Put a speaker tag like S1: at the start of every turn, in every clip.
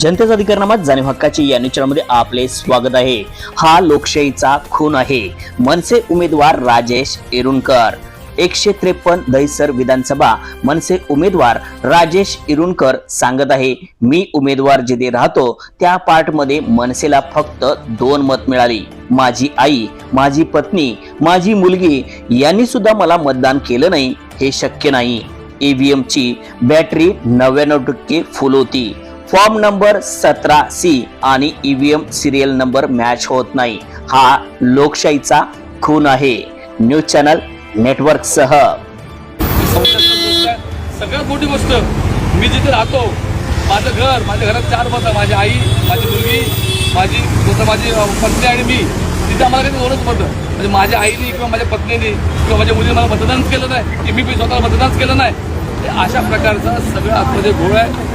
S1: जनतेचा अधिकारनामात जाणीव हक्काची या न्यूज आपले स्वागत आहे. हा लोकशाहीचा खून आहे. मनसे उमेदवार राजेश इरुणकर. एकशे त्रेपन्न दहिसर विधानसभा मनसे उमेदवार राजेश इरुणकर सांगत आहे मी उमेदवार जिथे राहतो त्या पार्टमध्ये मनसेला फक्त दोन मत मिळाली. माझी आई माझी पत्नी माझी मुलगी यांनी सुद्धा मला मतदान केलं नाही हे शक्य नाही. ईव्हीएम ची बॅटरी नव्याण्णव टक्के फुल होती. फॉर्म नंबर सतरा सी आणि ईव्हीएम सिरियल नंबर मॅच होत नाही. हा लोकशाहीचा खून आहे. न्यूज चॅनल नेटवर्क सह
S2: सगळ्यात मोठी गोष्ट मी जिथे राहतो माझं घर माझ्या घरात चार मतं माझी आई माझी मुलगी माझी जसं माझी पत्नी आणि मी तिथे आम्हाला काही दोनच मतं म्हणजे माझ्या आईने किंवा माझ्या पत्नीने किंवा माझ्या मुलीने मला मतदानच केलं नाही की मी स्वतःला मतदानच केलं नाही. अशा प्रकारचा सगळं आतमध्ये घोळ आहे.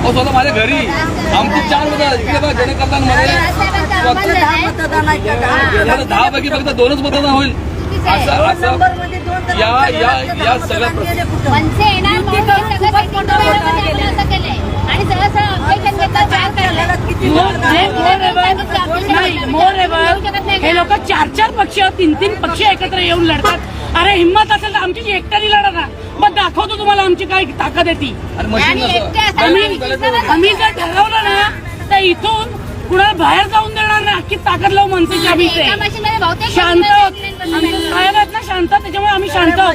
S2: अहो स्वतः माझ्या घरी। आमची चार दहा पैकी फक्त दोनच मतदान होईल असं असं या या या सगळ्या प्र-
S3: मनसे येणार म्हणून हे
S4: हे लोक चार चार पक्ष तीन तीन पक्ष एकत्र येऊन लढतात. अरे हिंमत असेल तर आमची जी एकट्याने लढा ना मग दाखवतो तुम्हाला आमची काय ताकद आहे ती?
S2: आणि मशीन
S3: आणि एकटे
S2: नसतं.
S3: असं-
S4: आम्ही जर ठरवलं ना तर इथून कुणाला बाहेर जाऊन देणार ना अख्खी ताकद लावू मनसेची आम्ही ते शांत. साहेब आहेत. ना शांत त्याच्यामुळे आम्ही शांत
S5: का?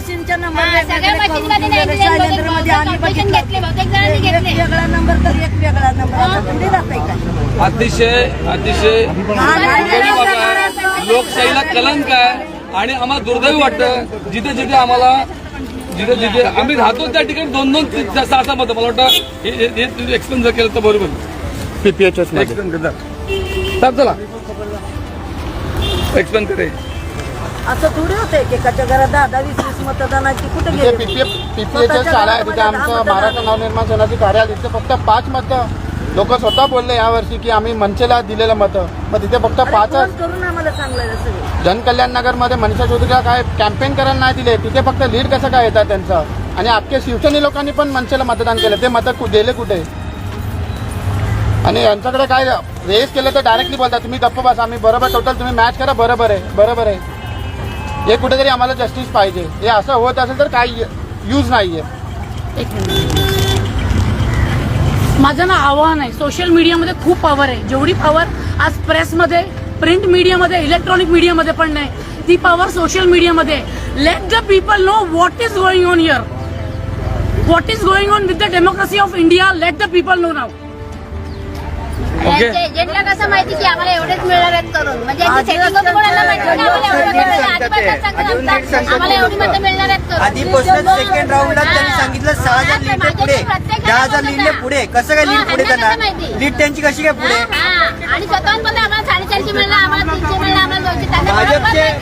S2: अतिशय अतिशय. लोकशाहीला कलंक आहे आणि आम्हाला दुर्दैवी वाटतं जिथे जिथे आम्हाला जिथे जिथे आम्ही राहतो त्या ठिकाणी दोन दोन तीन- सहा सहा मतं. मला वाटतं हे हे- हे एक्सप्लेन जर केलं तर बरोबर.
S6: पीपीएचएस
S2: एक्सप्लेन करता साहेब चला. एक्सप्लेन करे.
S5: असं थोडी होतंय की एकाच्या घरात दहा दहा वीस वीस मतदानाची कुठे
S6: पीपीएफ पीपीएचएस शाळा आहे. तिथे आमचं महाराष्ट्र नवनिर्माण सेनाची कार्यालय तिथे फक्त पाच मतं. लोक स्वतः बोलले यावर्षी की आम्ही मनसेला दिलेलं मतं. मग तिथे फक्त
S5: सगळे?
S6: जनकल्याण नगरमध्ये मनीषा चौधरीला काय कॅम्पेन करायला नाही दिले तिथे फक्त लीड कसं काय येतात त्यांचं? आणि आपल्या शिवसेने लोकांनी पण मनसेला मतदान केलं ते मतं गेले कुठे? आणि यांच्याकडे काय रेस केलं तर डायरेक्टली बोलतात तुम्ही गप्प बस आम्ही बरोबर टोटल तुम्ही मॅच करा बरोबर आहे बरोबर आहे. हे कुठेतरी आम्हाला जस्टिस पाहिजे. हे असं होत असेल तर काही यूज नाही आहे
S4: एक मिनिट. माझं ना आव्हान आहे. सोशल मीडियामध्ये खूप पॉवर आहे. जेवढी पॉवर आज प्रेसमध्ये प्रिंट मीडियामध्ये इलेक्ट्रॉनिक मीडियामध्ये पण नाही ती पॉवर सोशल मीडियामध्ये let the people know what is going on here what is going on with the democracy of India let the people know now
S2: okay
S3: यांच्या एजंटला कसं माहिती की आम्हाला एवढेच मिळणार आहेत करून? म्हणजे यांची
S5: आधी
S3: setting होती कोणाला माहिती? की आम्हाला एवढे
S7: नीट
S3: मिळणार
S7: सांगतात ते.
S3: आधीपासून
S7: अजून नीट
S3: सांगतात
S7: सांगतात
S3: आम्हाला
S7: ते
S3: एवढी
S7: लोकं.
S3: मतं मिळणार आहेत करून.
S7: आधीपासूनच सेकंड राऊंडला त्यांनी सांगितलं सहा हजार लीड
S3: माझ्या
S7: पुढे. दहा हजार लीडने
S3: बोलत
S7: पुढे. कसं काय
S3: हा,
S7: लीड पुढे
S3: ह्यांना
S7: त्यांना
S3: माहिती?
S7: लीड त्यांची कशी काय पुढे?
S3: हा, आणि स्वतःहून बोलले आम्हाला साडेचारशे मिळणार आम्हाला तीनशे मिळणार आम्हाला दोनशे त्यांना बरोबर